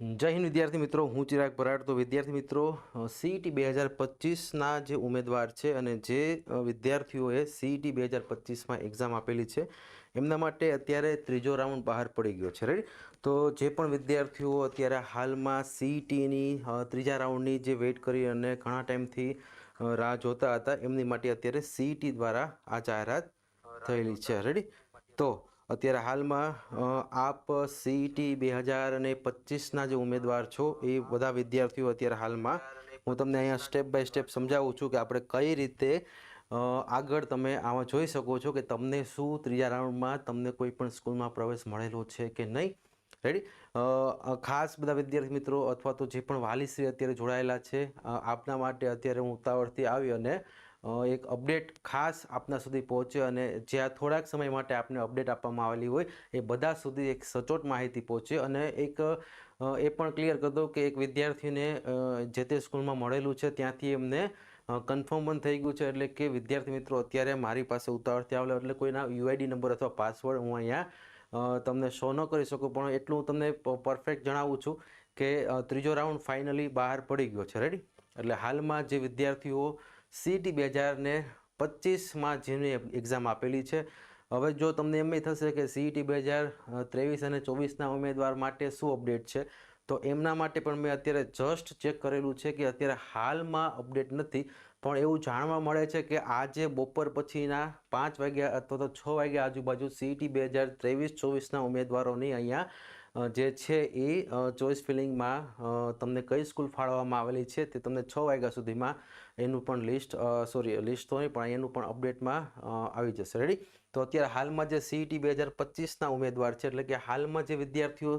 જય હિન્દ વિદ્યાર્થી મિત્રો હું ચિરાગ બરાડ તો વિદ્યાર્થી મિત્રો સીઈટી બે હજાર પચીસના જે ઉમેદવાર છે અને જે વિદ્યાર્થીઓએ સીઈટી બે હજાર પચીસમાં એક્ઝામ આપેલી છે એમના માટે અત્યારે ત્રીજો રાઉન્ડ બહાર પડી ગયો છે. રાઈટ તો જે પણ વિદ્યાર્થીઓ અત્યારે હાલમાં સીઈટીની ત્રીજા રાઉન્ડની જે વેઇટ કરી અને ઘણા ટાઈમથી રાહ જોતા હતા એમની માટે અત્યારે સીઈટી દ્વારા આ જાહેરાત થયેલી છે. રેડી તો અત્યારે હાલમાં આપ સીઈટી બે હજાર અને પચીસના જે ઉમેદવાર છો, એ બધા વિદ્યાર્થીઓ અત્યારે હાલમાં, હું તમને અહીંયા સ્ટેપ બાય સ્ટેપ સમજાવું છું કે આપણે કઈ રીતે આગળ તમે આમાં જોઈ શકો છો કે તમને શું ત્રીજા રાઉન્ડમાં તમને કોઈ પણ સ્કૂલમાં પ્રવેશ મળેલો છે કે નહીં. રેડી ખાસ બધા વિદ્યાર્થી મિત્રો અથવા તો જે પણ વાલીશ્રી અત્યારે જોડાયેલા છે આપના માટે અત્યારે હું ઉતાવળથી આવી અને એક અપડેટ ખાસ આપના સુધી પહોંચે અને જ્યાં થોડાક સમય માટે આપને અપડેટ આપવામાં આવેલી હોય, એ બધા સુધી એક સચોટ માહિતી પહોંચે અને એક એ પણ ક્લિયર કરી દઉં કે એક વિદ્યાર્થીને જે તે સ્કૂલમાં મળેલું છે ત્યાંથી એમને કન્ફર્મ પણ થઈ ગયું છે એટલે કે વિદ્યાર્થી મિત્રો અત્યારે મારી પાસે ઉતાવળથી આવેલો એટલે કોઈના યુઆઈડી નંબર અથવા પાસવર્ડ હું અહીંયા તમને શો ન કરી શકું, પણ એટલું હું તમને પરફેક્ટ જણાવું છું કે ત્રીજો રાઉન્ડ ફાઇનલી બહાર પડી ગયો છે. રેડી એટલે હાલમાં જે વિદ્યાર્થીઓ સીટી બે હજારને પચીસમાં જેની એક્ઝામ આપેલી છે. હવે જો તમને એમ થશે કે સીઈટી બે હજાર ત્રેવીસ અને ચોવીસના ઉમેદવાર માટે શું અપડેટ છે? તો એમના માટે પણ મેં અત્યારે જસ્ટ ચેક કરેલું છે કે અત્યારે હાલમાં અપડેટ નથી. પણ એવું જાણવા મળે છે કે આજે બપોર પછીના પાંચ વાગ્યા અથવા તો છ વાગ્યા આજુબાજુ સીઈટી બે હજાર, ત્રેવીસ, ચોવીસના ઉમેદવારોની અહીંયા જે છે એ ચોઇસ ફિલિંગમાં તમને કઈ સ્કૂલ ફાળવવામાં આવેલી છે તે તમને છ વાગ્યા સુધીમાં એનું પણ લિસ્ટ સોરી લિસ્ટ તો નહીં પણ એનું પણ અપડેટમાં આવી જશે. રેડી તો અત્યારે હાલમાં જે સીઈટી બે હજાર પચીસના ઉમેદવાર છે, એટલે કે હાલમાં જે વિદ્યાર્થીઓ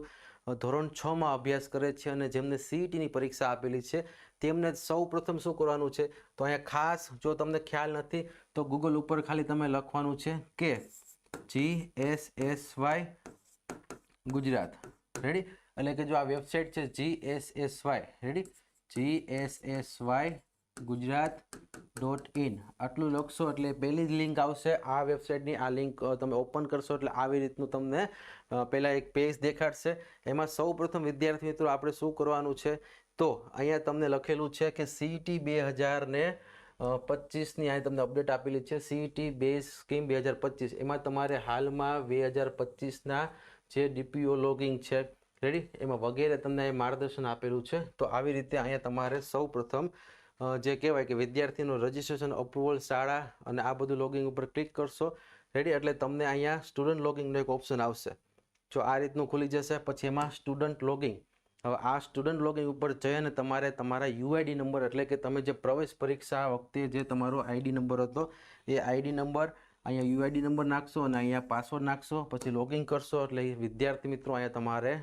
ધોરણ છમાં અભ્યાસ કરે છે અને જેમને સીઈટીની પરીક્ષા આપેલી છે, તેમને સૌ પ્રથમ શું કરવાનું છે? તો અહીંયા ખાસ જો તમને ખ્યાલ નથી, તો ગૂગલ ઉપર ખાલી તમે લખવાનું છે કે G S S Y Gujarat. Ready એટલે કે જો આ વેબસાઇટ છે G S S Y ready G S S Y Gujarat dot in. આટલું લખશો એટલે પહેલી જ લિંક આવશે આ વેબસાઇટની. આ લિંક તમે ઓપન કરશો એટલે આવી રીતનું તમને પહેલાં એક પેજ દેખાડશે. એમાં સૌ પ્રથમ વિદ્યાર્થી મિત્રો આપણે શું કરવાનું છે? તો અહીંયા તમને લખેલું છે કે સીઈટી બે હજારને પચીસની અહીં તમને અપડેટ આપેલી છે. સીઈટી બેઝ સ્કીમ બે હજાર પચીસ. એમાં તમારે હાલમાં બે હજાર પચીસના જે ડીપીઓ લોગિંગ છે, રેડી? એમાં વગેરે તમને એ માર્ગદર્શન આપેલું છે. તો આવી રીતે અહીંયા તમારે સૌ પ્રથમ જે કહેવાય કે વિદ્યાર્થીનું રજિસ્ટ્રેશન અપ્રુવલ શાળા અને આ બધું લોગિંગ ઉપર ક્લિક કરશો. રેડી એટલે તમને અહીંયા સ્ટુડન્ટ લોગિંગનો એક ઓપ્શન આવશે. જો આ રીતનું ખુલી જશે, પછી એમાં સ્ટુડન્ટ લોગિંગ હવે આ સ્ટુડન્ટ લોગિંગ ઉપર જઈ અને તમારે તમારા યુઆઈડી નંબર એટલે કે તમે જે પ્રવેશ પરીક્ષા વખતે જે તમારો આઈડી નંબર હતો, એ આઈડી નંબર અહીંયા યુઆઈડી નંબર નાખશો અને અહીંયા પાસવર્ડ નાખશો, પછી લોગિંગ કરશો. એટલે વિદ્યાર્થી મિત્રો, અહીંયા તમારે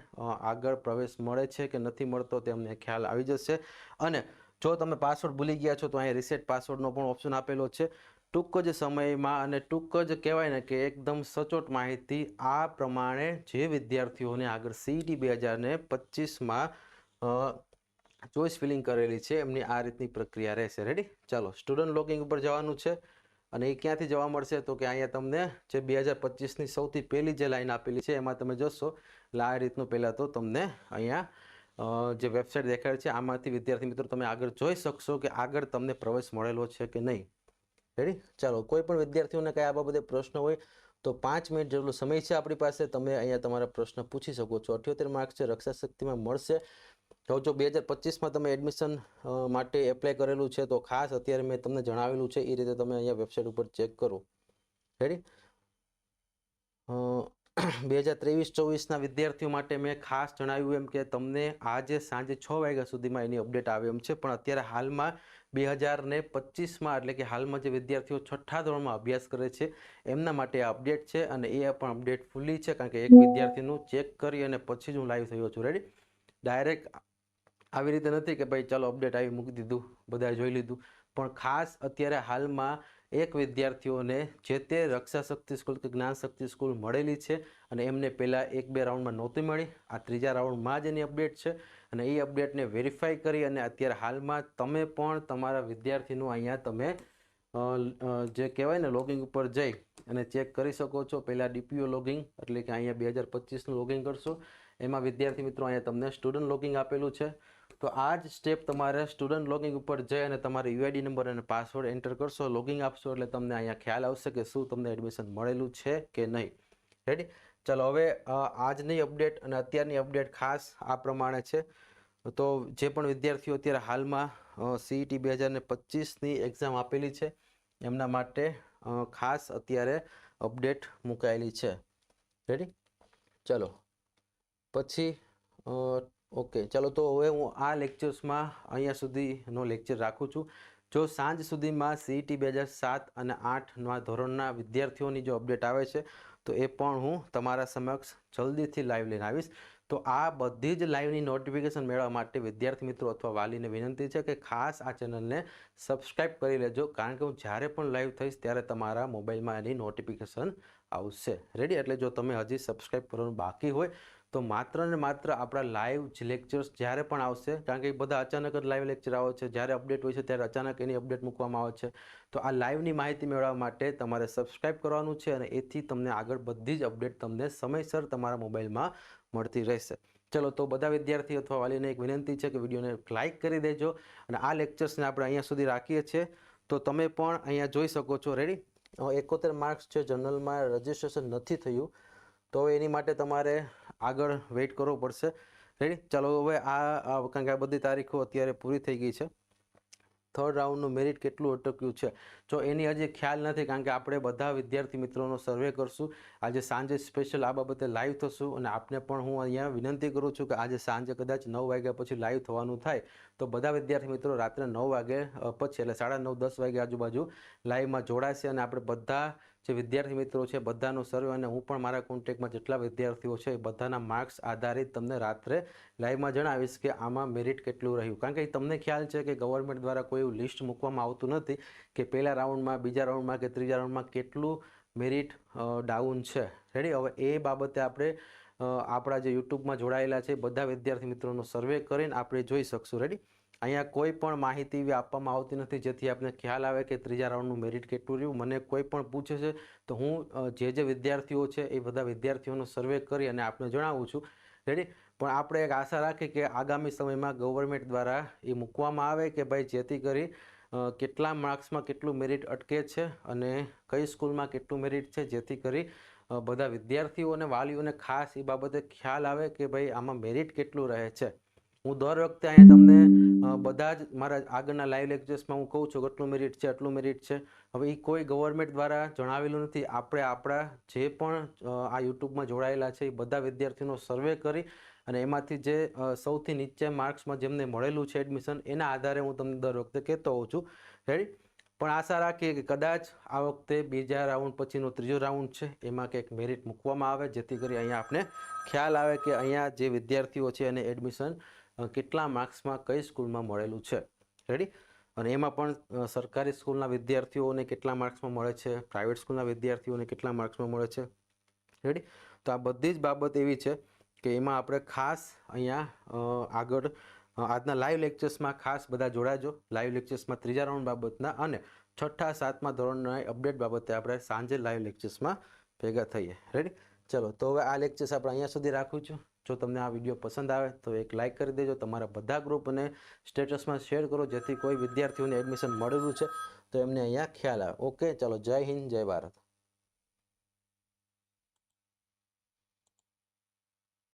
આગળ પ્રવેશ મળે છે કે નથી મળતો તેમને ખ્યાલ આવી જશે. અને જો તમે પાસવર્ડ ભૂલી ગયા છો, તો અહીંયા રિસેટ પાસવર્ડનો પણ ઓપ્શન આપેલો છે. ટૂંક જ સમયમાં અને ટૂંક જ કહેવાય ને કે એકદમ સચોટ માહિતી આ પ્રમાણે જે વિદ્યાર્થીઓને આગળ સીઈટી બે હજારને પચીસમાં ચોઈસ ફિલિંગ કરેલી છે, એમની આ રીતની પ્રક્રિયા રહેશે. રેડી ચાલો સ્ટુડન્ટ લોગિંગ ઉપર જવાનું છે. અને એ ક્યાંથી જોવા મળશે? તો કે અહીંયા તમને જે બે હજાર પચીસની સૌથી પહેલી જે લાઈન આપેલી છે, એમાં તમે જશો. એટલે આ રીતનું પહેલાં તો તમને અહીંયા જે વેબસાઇટ દેખાડ છે, આમાંથી વિદ્યાર્થી મિત્રો તમે આગળ જોઈ શકશો કે આગળ તમને પ્રવેશ મળેલો છે કે નહીં. રેડી ચાલો, કોઈ પણ વિદ્યાર્થીઓને કઈ આ બાબતે પ્રશ્ન હોય તો પાંચ મિનિટ જેટલો સમય છે આપણી પાસે, તમે અહીંયા તમારા પ્રશ્ન પૂછી શકો છો. અઠ્યોતેર માર્ક્સ છે રક્ષા શક્તિમાં મળશે. જો જો બે હજાર પચીસમાં તમે એડમિશન માટે એપ્લાય કરેલું છે, તો ખાસ અત્યારે મેં તમને જણાવેલું છે, એ રીતે તમે અહીંયા વેબસાઇટ ઉપર ચેક કરો. રેડી બે હજાર ત્રેવીસ, ચોવીસના વિદ્યાર્થીઓ માટે મેં ખાસ જણાવ્યું એમ કે તમને આજે સાંજે છ વાગ્યા સુધીમાં એની અપડેટ આવે એમ છે. પણ અત્યારે હાલમાં બે હજાર ને પચીસમાં, એટલે કે હાલમાં જે વિદ્યાર્થીઓ છઠ્ઠા ધોરણમાં અભ્યાસ કરે છે, એમના માટે આ અપડેટ છે અને એ પણ અપડેટ ફૂલી છે, કારણ કે એક વિદ્યાર્થીનું ચેક કરી અને પછી જ હું લાઈવ થયો છું. રેડી ડાયરેક્ટ આવી રીતે નથી કે ભાઈ ચાલો અપડેટ આવી મૂકી દીધું, બધાએ જોઈ લીધું. પણ ખાસ અત્યારે હાલમાં એક વિદ્યાર્થીઓને જે તે રક્ષા શક્તિ સ્કૂલ કે જ્ઞાન શક્તિ સ્કૂલ મળેલી છે અને એમને પહેલાં એક બે રાઉન્ડમાં નહોતી મળી, આ ત્રીજા રાઉન્ડમાં જ એની અપડેટ છે અને એ અપડેટને વેરીફાઈ કરી અને અત્યારે હાલમાં તમે પણ તમારા વિદ્યાર્થીનું અહીંયા તમે જે કહેવાય ને લોગિંગ ઉપર જઈ અને ચેક કરી શકો છો. પહેલાં ડીપીઓ લોગિંગ એટલે કે અહીંયા બે હજાર પચીસનું લોગિંગ કરશો. એમાં વિદ્યાર્થી મિત્રો અહીંયા તમને સ્ટુડન્ટ લોગિંગ આપેલું છે. તો આ જ સ્ટેપ તમારે સ્ટુડન્ટ લોગિંગ ઉપર જઈ અને તમારે યુઆઈડી નંબર અને પાસવર્ડ એન્ટર કરશો લોગિંગ આપશો એટલે તમને અહીંયા ખ્યાલ આવશે કે શું તમને એડમિશન મળેલું છે કે નહીં. રેડી ચાલો હવે આજની અપડેટ અને અત્યારની અપડેટ ખાસ આ પ્રમાણે છે. તો જે પણ વિદ્યાર્થીઓ અત્યારે હાલમાં સીઈટી બે હજાર ને પચીસની એક્ઝામ આપેલી છે, એમના માટે ખાસ અત્યારે અપડેટ મુકાયેલી છે. રેડી ચલો. પછી ઓકે, ચાલો તો હવે હું આ લેક્ચર્સમાં અહીંયા સુધીનો લેક્ચર રાખું છું. જો સાંજ સુધીમાં સીઈટી બે હજાર સાત અને આઠના ધોરણના વિદ્યાર્થીઓની જો અપડેટ આવે છે, તો એ પણ હું તમારા સમક્ષ જલ્દીથી લાઈવ લઈને આવીશ. તો આ બધી જ લાઈવની નોટિફિકેશન મેળવવા માટે વિદ્યાર્થી મિત્રો અથવા વાલીને વિનંતી છે કે ખાસ આ ચેનલને સબસ્ક્રાઈબ કરી લેજો, કારણ કે હું જ્યારે પણ લાઈવ થઈશ ત્યારે તમારા મોબાઈલમાં એની નોટિફિકેશન આવશે. રેડી એટલે જો તમે હજી સબસ્ક્રાઈબ કરવાનું બાકી હોય તો માત્ર ને માત્ર આપણા લાઈવ લેક્ચર્સ જ્યારે પણ આવશે, કારણ કે બધા અચાનક જ લાઈવ લેક્ચર આવે છે, જ્યારે અપડેટ હોય છે ત્યારે અચાનક એની અપડેટ મૂકવામાં આવે છે. તો આ લાઈવની માહિતી મેળવવા માટે તમારે સબસ્ક્રાઈબ કરવાનું છે અને એથી તમને આગળ બધી જ અપડેટ તમને સમયસર તમારા મોબાઈલમાં મળતી રહેશે. ચલો, તો બધા વિદ્યાર્થી અથવા વાલીને એક વિનંતી છે કે વિડીયોને લાઈક કરી દેજો અને આ લેક્ચર્સને આપણે અહીંયા સુધી રાખીએ છીએ. તો તમે પણ અહીંયા જોઈ શકો છો. રેડી એકોતેર માર્ક્સ છે જનરલમાં રજિસ્ટ્રેશન નથી થયું. તો એની માટે તમારે આગળ વેઇટ કરવો પડશે. રેડી ચાલો હવે આ કારણ કે આ બધી તારીખો અત્યારે પૂરી થઈ ગઈ છે. થર્ડ રાઉન્ડનું મેરિટ કેટલું અટક્યું છે? જો એની હજી ખ્યાલ નથી, કારણ કે આપણે બધા વિદ્યાર્થી મિત્રોનો સર્વે કરશું. આજે સાંજે સ્પેશિયલ આ બાબતે લાઈવ થશું અને આપને પણ હું અહીંયા વિનંતી કરું છું કે આજે સાંજે કદાચ નવ વાગ્યા પછી લાઈવ થવાનું થાય. તો બધા વિદ્યાર્થી મિત્રો રાત્રે નવ વાગે પછી એટલે સાડા નવ, દસ વાગ્યા આજુબાજુ લાઈવમાં જોડાશે અને આપણે બધા જે વિદ્યાર્થી મિત્રો છે, બધાનો સર્વે અને હું પણ મારા કોન્ટેક્ટમાં જેટલા વિદ્યાર્થીઓ છે, એ બધાના માર્ક્સ આધારિત તમને રાત્રે લાઈવમાં જણાવીશ કે આમાં મેરિટ કેટલું રહ્યું. કારણ કે તમને ખ્યાલ છે કે ગવર્મેન્ટ દ્વારા કોઈ એવું લિસ્ટ મૂકવામાં આવતું નથી કે પહેલા રાઉન્ડમાં બીજા રાઉન્ડમાં કે ત્રીજા રાઉન્ડમાં કેટલું મેરિટ ડાઉન છે. રેડી હવે એ બાબતે આપણે આપણા જે યુટ્યુબમાં જોડાયેલા છે બધા વિદ્યાર્થી મિત્રોનો સર્વે કરીને આપણે જોઈ શકશું. રેડી અહીંયા કોઈ પણ માહિતી આપવામાં આવતી નથી, જેથી આપને ખ્યાલ આવે કે ત્રીજા રાઉન્ડનું મેરિટ કેટલું રહ્યું. મને કોઈ પણ પૂછે છે, તો હું જે જે વિદ્યાર્થીઓ છે એ બધા વિદ્યાર્થીઓનો સર્વે કરી અને આપને જણાવું છું. રેડી પણ આપણે એક આશા રાખીએ કે આગામી સમયમાં ગવર્મેન્ટ દ્વારા એ મૂકવામાં આવે કે ભાઈ જેથી કરી કેટલા માર્ક્સમાં કેટલું મેરિટ અટકે છે અને કઈ સ્કૂલમાં કેટલું મેરિટ છે, જેથી કરી બધા વિદ્યાર્થીઓ અને વાલીઓને ખાસ એ બાબતે ખ્યાલ આવે કે ભાઈ આમાં મેરિટ કેટલું રહે છે. હું દર વખતે અહીંયા તમને બધા જ મારા આગળના લાઈવ લેક્ચર્સમાં હું કહું છું કે આટલું મેરિટ છે, આટલું મેરિટ છે. હવે એ કોઈ ગવર્મેન્ટ દ્વારા જણાવેલું નથી. આપણે આપણા જે પણ આ યુટ્યુબમાં જોડાયેલા છે એ બધા વિદ્યાર્થીઓનો સર્વે કરી અને એમાંથી જે સૌથી નીચે માર્ક્સમાં જેમને મળેલું છે એડમિશન એના આધારે હું તમને દર વખતે કહેતો હોઉં છું. રેડી પણ આશા રાખીએ કે કદાચ આ વખતે બીજા રાઉન્ડ પછીનો ત્રીજો રાઉન્ડ છે, એમાં કંઈક મેરિટ મૂકવામાં આવે, જેથી કરી અહીંયા આપણે ખ્યાલ આવે કે અહીંયા જે વિદ્યાર્થીઓ છે એને એડમિશન કેટલા માર્ક્સમાં કઈ સ્કૂલમાં મળેલું છે? રેડી અને એમાં પણ સરકારી સ્કૂલના વિદ્યાર્થીઓને કેટલા માર્ક્સમાં મળે છે? પ્રાઇવેટ સ્કૂલના વિદ્યાર્થીઓને કેટલા માર્ક્સમાં મળે છે? રેડી તો આ બધી જ બાબત એવી છે કે એમાં આપણે ખાસ અહીંયા આગળ આજના લાઈવ લેક્ચર્સમાં ખાસ બધા જોડાજો. લાઈવ લેક્ચર્સમાં ત્રીજા રાઉન્ડ બાબતના અને છઠ્ઠા, સાતમા ધોરણના અપડેટ બાબતે આપણે સાંજે લાઈવ લેક્ચર્સમાં ભેગા થઈએ. રેડી ચલો, તો હવે આ લેક્ચર્સ આપણે અહીંયા સુધી રાખું છું. જો તમને આ વીડિયો પસંદ આવે તો એક લાઇક કરી દેજો, તમારા બધા ગ્રુપ અને સ્ટેટસમાં શેર કરો, જેથી કોઈ વિદ્યાર્થીઓને એડમિશન મળેલું છે. તો એમને અહીંયા ખ્યાલ આવે. ઓકે ચાલો, જય હિન્દ, જય ભારત.